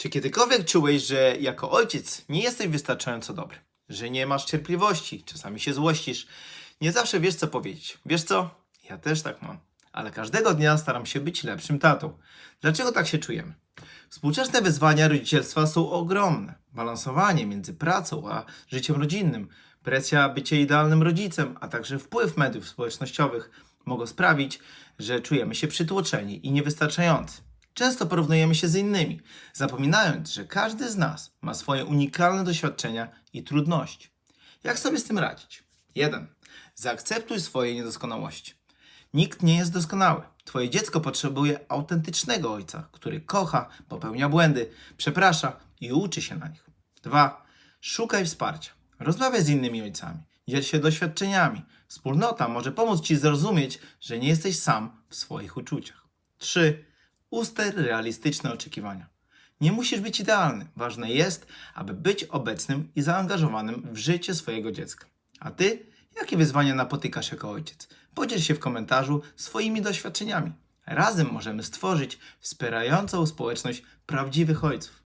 Czy kiedykolwiek czułeś, że jako ojciec nie jesteś wystarczająco dobry? Że nie masz cierpliwości, czasami się złościsz, nie zawsze wiesz co powiedzieć. Wiesz co? Ja też tak mam. Ale każdego dnia staram się być lepszym tatą. Dlaczego tak się czujemy? Współczesne wyzwania rodzicielstwa są ogromne. Balansowanie między pracą a życiem rodzinnym, presja bycia idealnym rodzicem, a także wpływ mediów społecznościowych mogą sprawić, że czujemy się przytłoczeni i niewystarczający. Często porównujemy się z innymi, zapominając, że każdy z nas ma swoje unikalne doświadczenia i trudności. Jak sobie z tym radzić? 1. Zaakceptuj swoje niedoskonałości. Nikt nie jest doskonały. Twoje dziecko potrzebuje autentycznego ojca, który kocha, popełnia błędy, przeprasza i uczy się na nich. 2. Szukaj wsparcia. Rozmawiaj z innymi ojcami. Dziel się doświadczeniami. Wspólnota może pomóc Ci zrozumieć, że nie jesteś sam w swoich uczuciach. 3. Ustal realistyczne oczekiwania. Nie musisz być idealny. Ważne jest, aby być obecnym i zaangażowanym w życie swojego dziecka. A ty, jakie wyzwania napotykasz jako ojciec? Podziel się w komentarzu swoimi doświadczeniami. Razem możemy stworzyć wspierającą społeczność prawdziwych ojców.